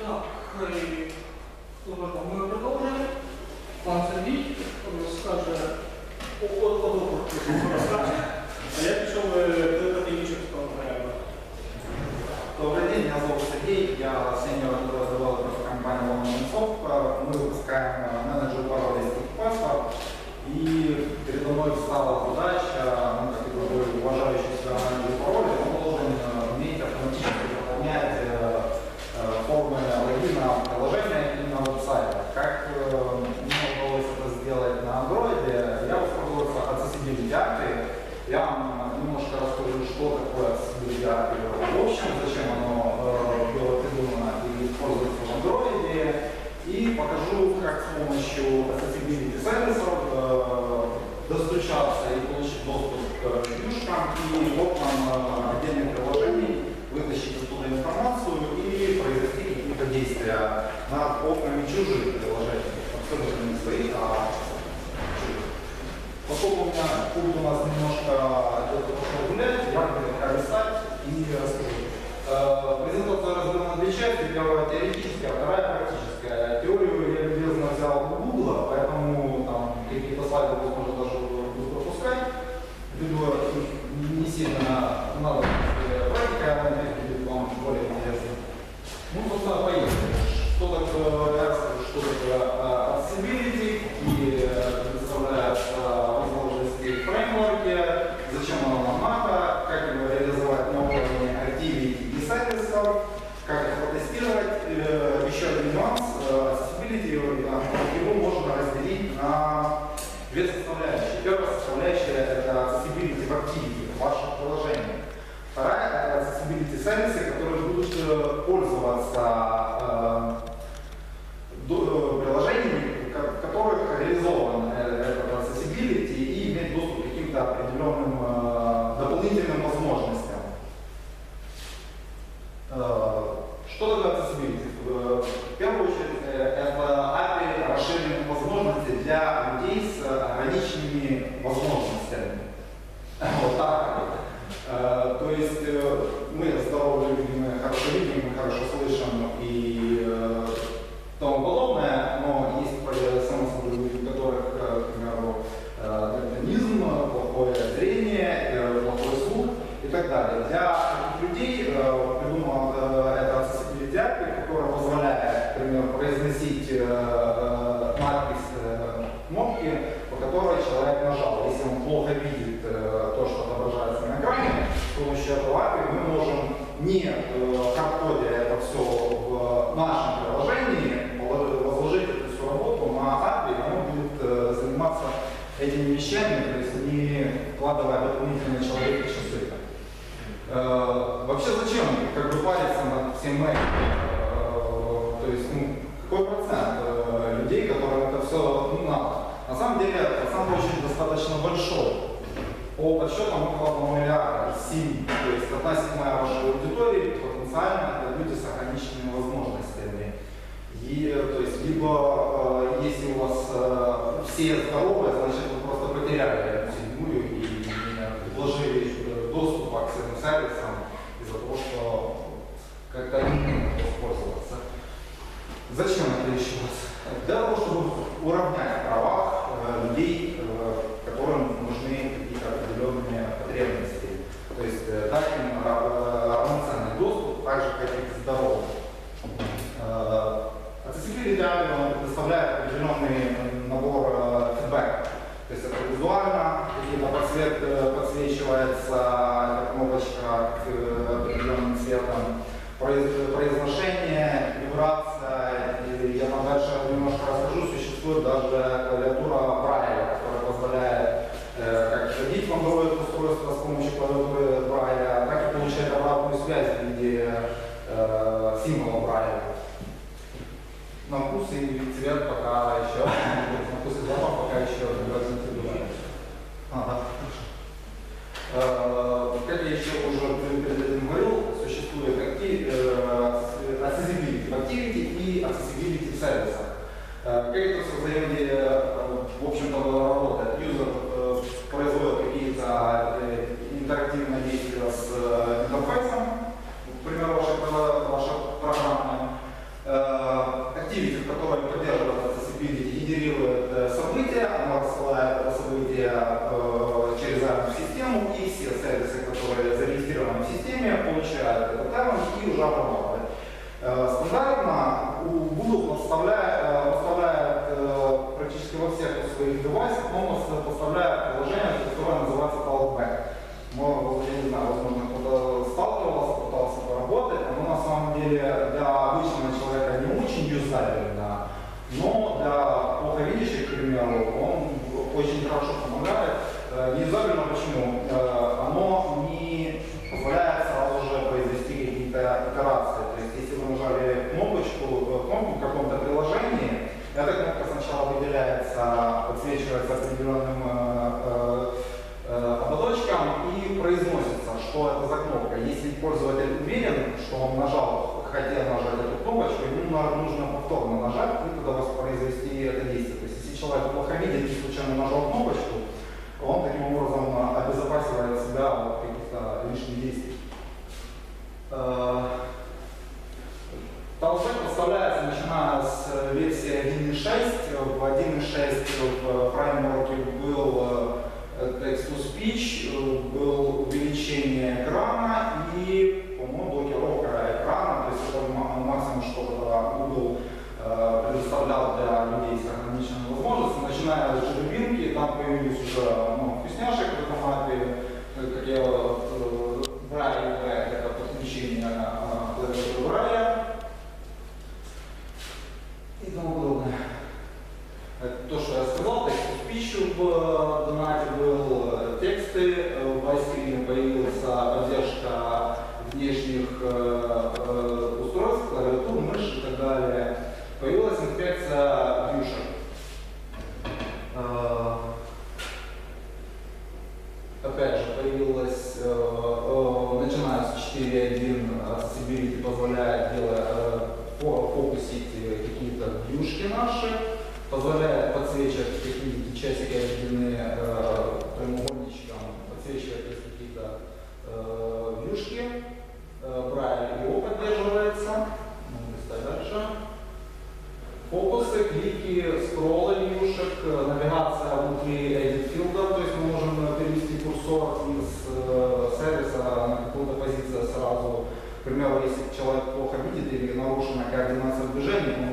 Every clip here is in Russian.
Так, и уважно, ми продовжуємо. Пан Сергій розкаже одного розкаже, а я пішов кликати інших спонтанів. Добрый день, меня зовут Сергей. я сеньор роздавав компании Ломонцов. Мы выпускаем менеджер паролі паспорт И передо мной стала задача откладывая дополнительные человеческие часы. Э, вообще зачем как бы париться над всем этим? Э, то есть, ну, какой процент э, людей, которым это все ну, надо? На самом деле, процент очень достаточно большой. По подсчетам около миллиарда семь, То есть одна седьмая вашей аудитории потенциально это люди с ограниченными возможностями. И, то есть, либо э, если у вас э, все здоровые, значит вы просто потеряли Зачем это еще раз? Для того, чтобы уравнять существует даже э, клавиатура Брайля, которая позволяет э, как вводить в Android устройство с помощью клавиатуры Брайля, так и получать обратную связь в виде э, символа Брайля. На вкус и цвет пока еще событие э, через систему, и все сервисы, которые зарегистрированы в системе, получают этот термин и уже обрабатывают. Э, Стандартно у Google поставляет, э, поставляет э, практически во всех своих девайсах, он пос- поставляет приложение, которое называется Talkback. Может, я не знаю, возможно, кто-то сталкивался, пытался поработать, оно на самом деле для обычного человека не очень юзабельно, но для плохо видящих, к примеру, он очень хорошо помогает. Э, Не юзабельно почему? Э, Оно не позволяет сразу же произвести какие-то итерации. То есть, если вы нажали кнопочку, э, кнопку в каком-то приложении, эта кнопка сначала выделяется, подсвечивается определенным э, э, э, ободочком и произносится, что это за кнопка. Если пользователь уверен, что он нажал, хотел нажать эту кнопочку, ему нужно повторно нажать и тогда воспроизвести это действие. То есть если человек плохо видит и случайно нажал кнопочку, он таким образом э, обезопасивает себя от каких-то лишних действий. Э, Талсбэк поставляется начиная с э, версии 1.6. В 1.6 в фреймворке был э, text-to-speech, э, был увеличение экрана и, по-моему, блокировка экрана. То есть это ма- максимум, что тогда Google э, для людей с ограниченными возможностями. Начиная с жеребинки, там появились уже много вкусняшек в э, как я вот, э, Braille, это подключение э, клавиатуры Braille и тому подобное. Это то, что я сказал, текст пищу в э, донате был, э, тексты, э, в iScreen появилась поддержка внешних э, э, устройств, клавиатур, мышь и так далее. Появилась инспекция вьюшек. Э, Опять же, появилась, э, э, начиная с 4.1, Accessibility позволяет делать, э, фо- фокусить э, какие-то наши, позволяет подсвечивать какие-то часики отведены э, прямоугольничком, подсвечивать какие-то э, вьюшки, э, Braille его поддерживается. Ну, листай дальше. Фокусы, клики, скроллы вьюшек, э, навигация внутри edit филда, то есть мы можем э, перевести курсор из э, сервиса на какую-то позицию сразу. К примеру, если человек плохо видит или нарушена координация может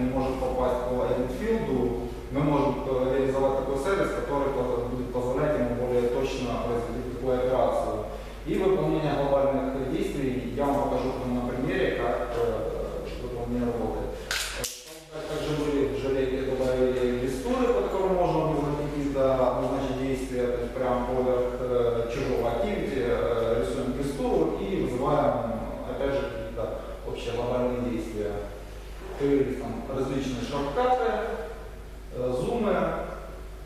попасть по edit филду, мы можем э, реализовать такой сервис, который будет позволять ему более точно производить такую операцию. И выполнение глобальных действий я вам покажу на примере, как э, выполнение работает. Э, Также были в желейке добавили листуры, по которым можно вызвать какие-то назначить действия, то есть прямо поверх э, чужого activity э, рисуем листуру и вызываем, опять же, какие-то общие глобальные действия. Появились там различные шорткаты, э, зумы,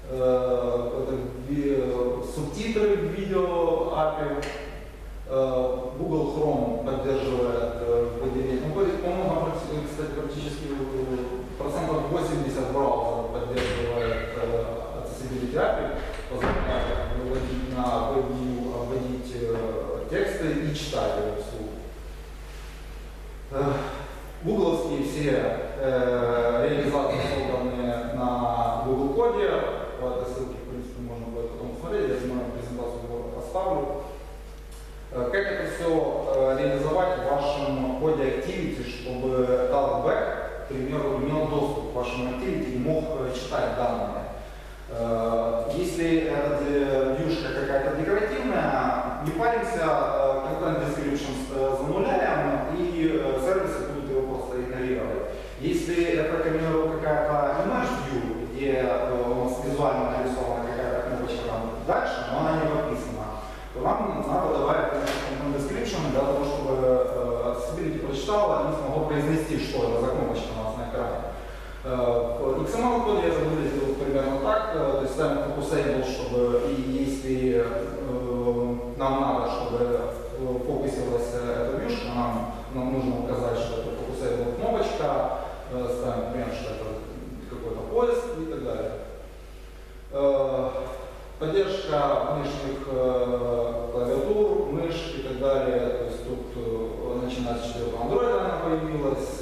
э, это ви- субтитры в видео API, Э, Google Chrome поддерживает э, выделение. Ну, по- по-моему, там, практи- кстати, практически э, процентов 80 браузеров поддерживает э, Accessibility API, позволяет выводить на WebView, вводить э, тексты и читать его вслух. Э, Гугловские все э, реализации созданы на Google коде. По этой ссылке, в принципе, можно будет потом посмотреть. Я думаю, презентацию его оставлю. Э, Как это все реализовать в вашем коде Activity, чтобы Talkback, к примеру, имел доступ к вашему Activity и мог э, читать данные? Э, Если эта де- вьюшка какая-то декоративная, не паримся, э, content description э, зануляем, и э, сервисы будут его просто игнорировать. Если это, к примеру, какая-то image view, где э, у нас визуально нарисована какая-то кнопочка там дальше, но она не подписана, то нам надо добавить description для того, чтобы э, accessibility прочитала и смогло произнести, что это за кнопочка у нас на экране. Э, В XML коде это выглядит примерно так, то есть ставим focusable, чтобы и если нам надо, чтобы фокусилась эта вьюшка, нам, нам нужно указать, что это focusable кнопочка, э, ставим, например, что это какой-то поиск и так далее. Поддержка внешних клавиатур, мышь и так далее. То есть тут начиная с 4 Android она появилась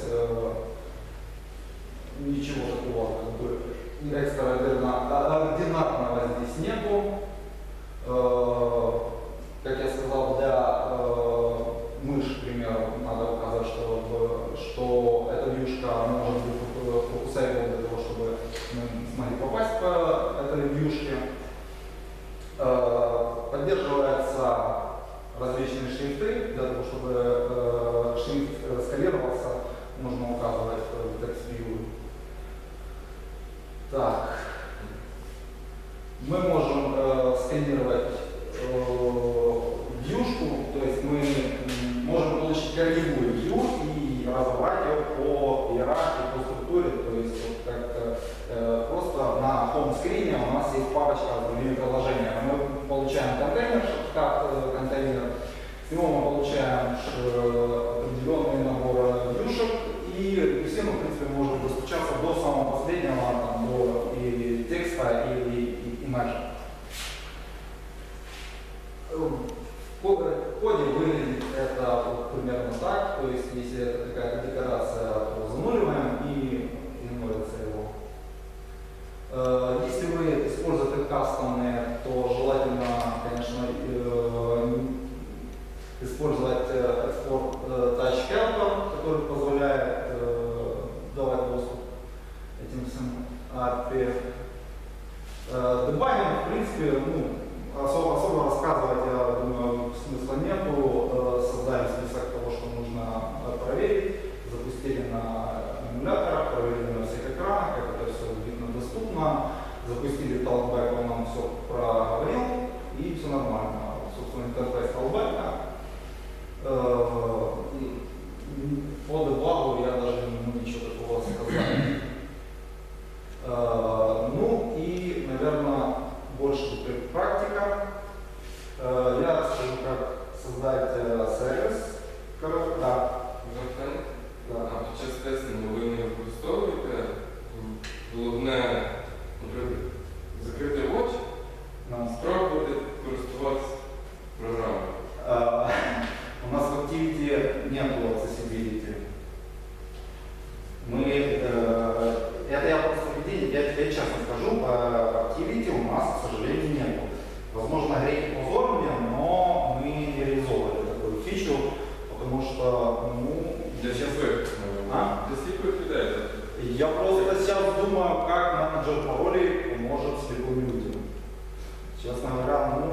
ничего такого как бы экстраординарного а, а, здесь нету. Э, как я сказал, для э, мышь, например, надо указать, что, что эта вьюшка может быть э, фокусирована для того, чтобы мы смогли попасть по этой вьюшке. отдельного там, блога или текста, или и, и, нужно, запустили талантбайк, он нам все проговорил, и все нормально. Собственно, интерфейс талантбайка. Э, по дебагу я даже Я просто сейчас думаю, как менеджер паролей поможет слепым людям. Честно говоря, ну,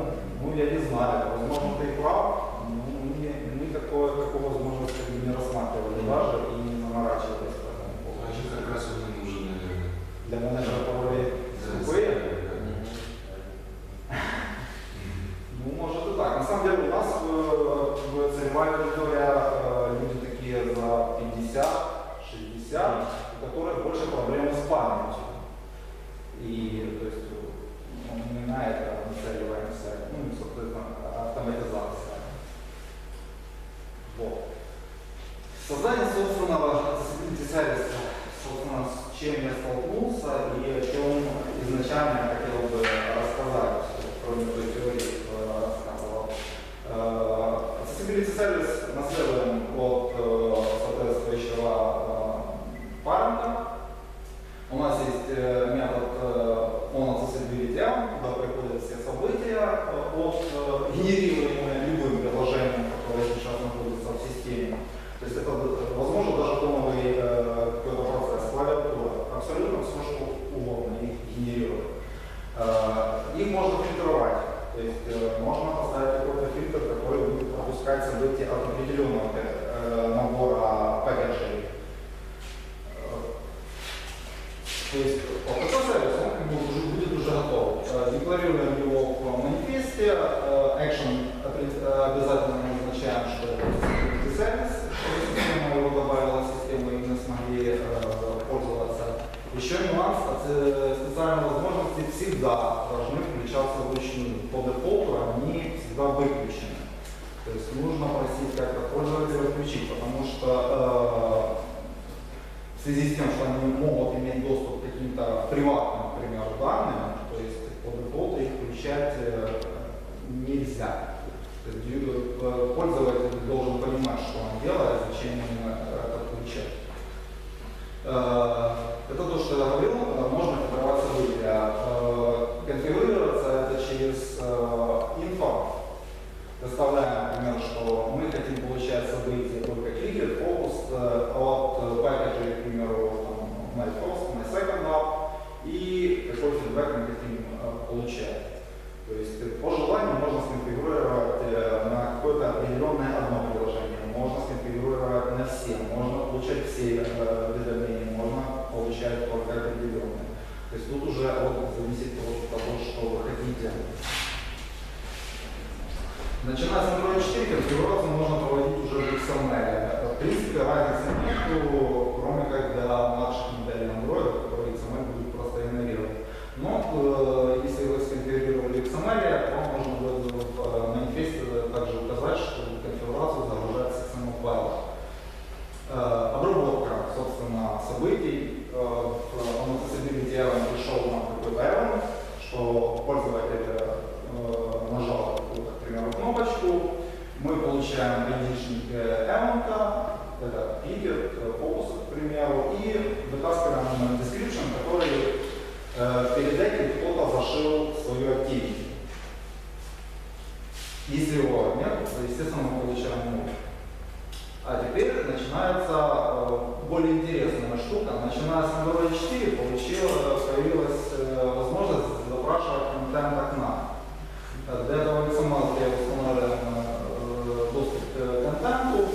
приватные, например, данные, то есть под работу их включать э, нельзя. Э, пользователь должен понимать, что он делает, зачем ему э, это включать. Это то, что я говорил. Хотим э, получать. То есть э, по желанию можно сконфигурировать э, на какое-то определенное одно приложение, можно сконфигурировать на все, можно получать все э, уведомления, можно получать только определенные. То есть тут уже от, зависит от того, что вы хотите. Начиная с Android 4, конфигурацию можно проводить уже в XML. В принципе, разницы нет, кроме как для euh, зашил свою activity. Если его нет, то, естественно, мы получаем нуль. А теперь начинается э, более интересная штука. Начиная с Android 4 получила, появилась э, возможность запрашивать контент окна. Э, Для этого в XML я устанавливаем э, доступ к контенту.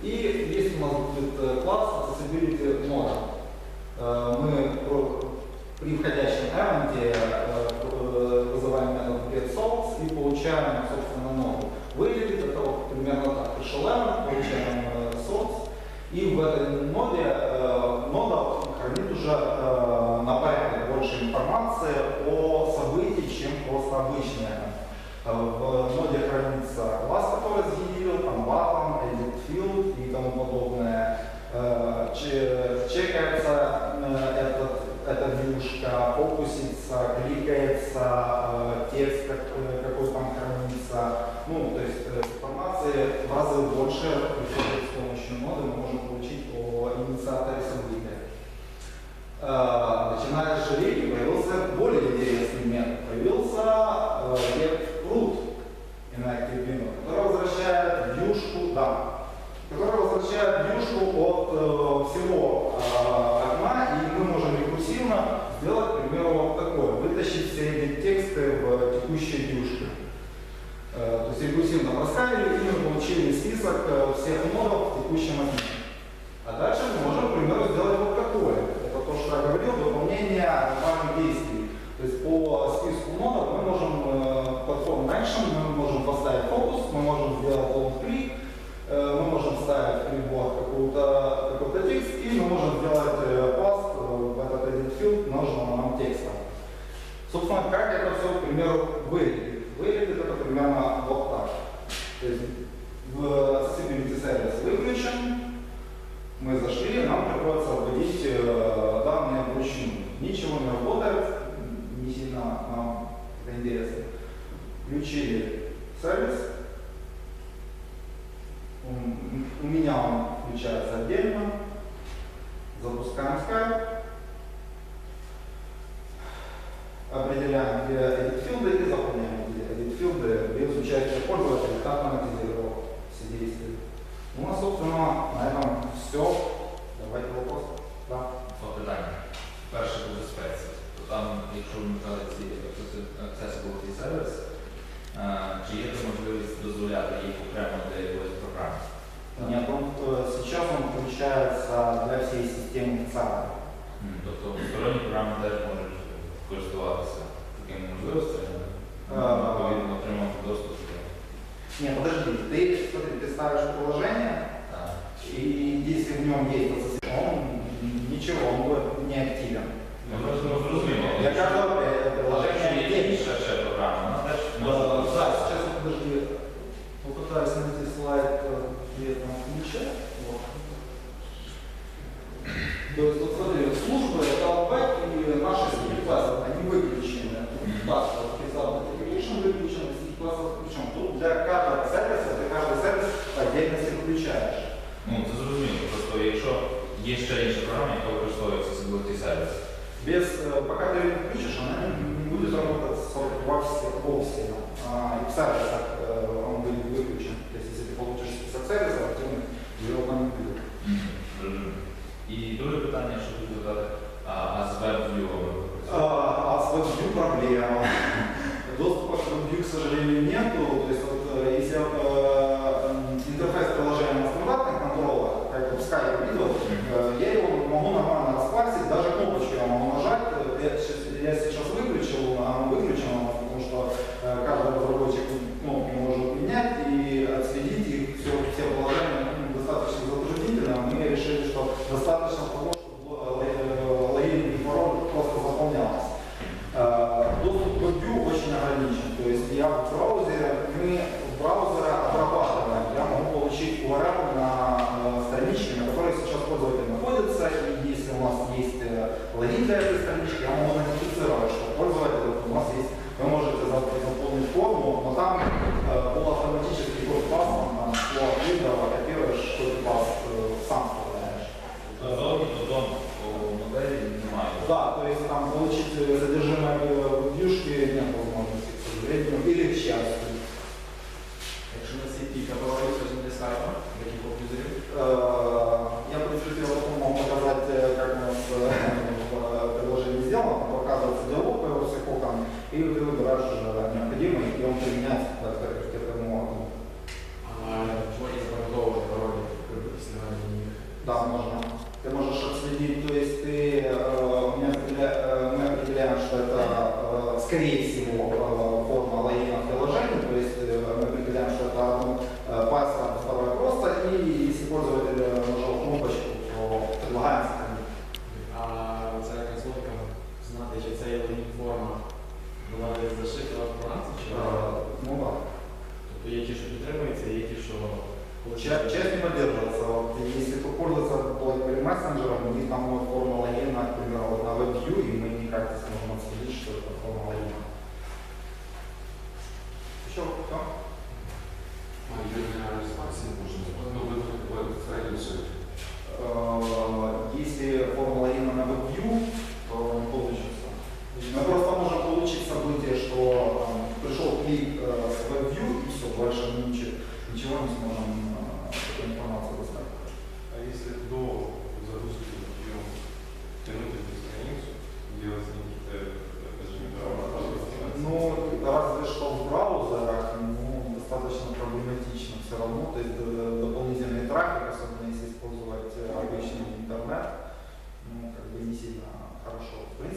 И есть у нас будет э, класс Accessibility Mode. Э, Мы про- при входящем эвенте э, э, вызываем метод getSource и получаем, собственно, ноду. Выглядит это вот примерно так. Пришел event, получаем э, source, и в этой ноде э, нода хранит уже э, на порядок больше информации о событии, чем просто обычный event. Э, В ноде хранится класс, который сгенерил, там button, edit field и тому подобное. Э, че- Чекается э, этот, эта вьюшка, фокусится, кликается, э, текст как- э, какой там хранится. Ну, то есть э, информации в разы больше с помощью ноды мы можем получить о инициаторе события. Э, Начиная с железки появился более интересный метод. Появился э, get root inactive window, который возвращает вьюшку, да, который возвращает вьюшку от э, всего э, окна, и мы можем рекурсивно сделать, к примеру, вот такое, вытащить все эти тексты в текущей вьюшке. Э, То есть рекурсивно проставили и мы получили список э, всех нодов в текущем окне. А дальше мы можем, к примеру, сделать вот такое. Это то, что я говорил, выполнение нормальных действий. То есть по списку нодов мы можем э, платформ action, мы можем поставить фокус, мы можем сделать long click, э, мы можем вставить в прибор какой-то какой текст, и мы можем сделать э, паст э, в этот edit field нужного нам текста. Собственно, как это все, к примеру, выглядит? Выглядит это примерно вот так. То есть в Accessibility сервис выключен, мы зашли, нам приходится вводить э, данные вручную. Ничего не работает, не сильно нам это интересно. Включили сервис. У меня он включается отдельно. Запускаем Skype. програми теж можуть користуватися такими можливостями, А. відповідно отримати доступ до Нет, подожди, ты, смотри, ты ставишь приложение, Так. и если в нем есть ассоциация, он ничего, он будет неактивен. Ну, просто зрозуміло. Для каждого э, Якщо приложения є есть. інша ще програма, вона теж Да, може да, користуватися. сейчас я подожди, попытаюсь найти слайд, э, где там ключе. Вот. То есть, вот смотри, службы, Без, э, пока ты ее не включишь, она не будет работать вовсе, вовсе. А, и кстати, так э, он будет выключен. То есть если ты получишь список сервисов, он его там не будет. И друге питання, что ви задали, а, а з WebView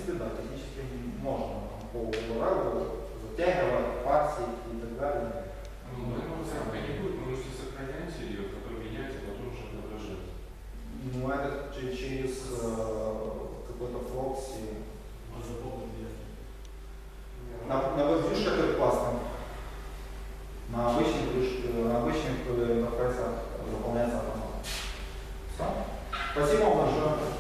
принципе, да, технически можно по Уралу затягивать фарси и так далее. Ну, ну, ну это не будет, вы можете сохранять ее, потом менять, а потом уже отображать. Ну, это через э, какой-то прокси. А заполнить На, на веб-вьюшках это классно. На обычных, на обычных э, на интерфейсах заполняется автомат. Все. Спасибо вам большое.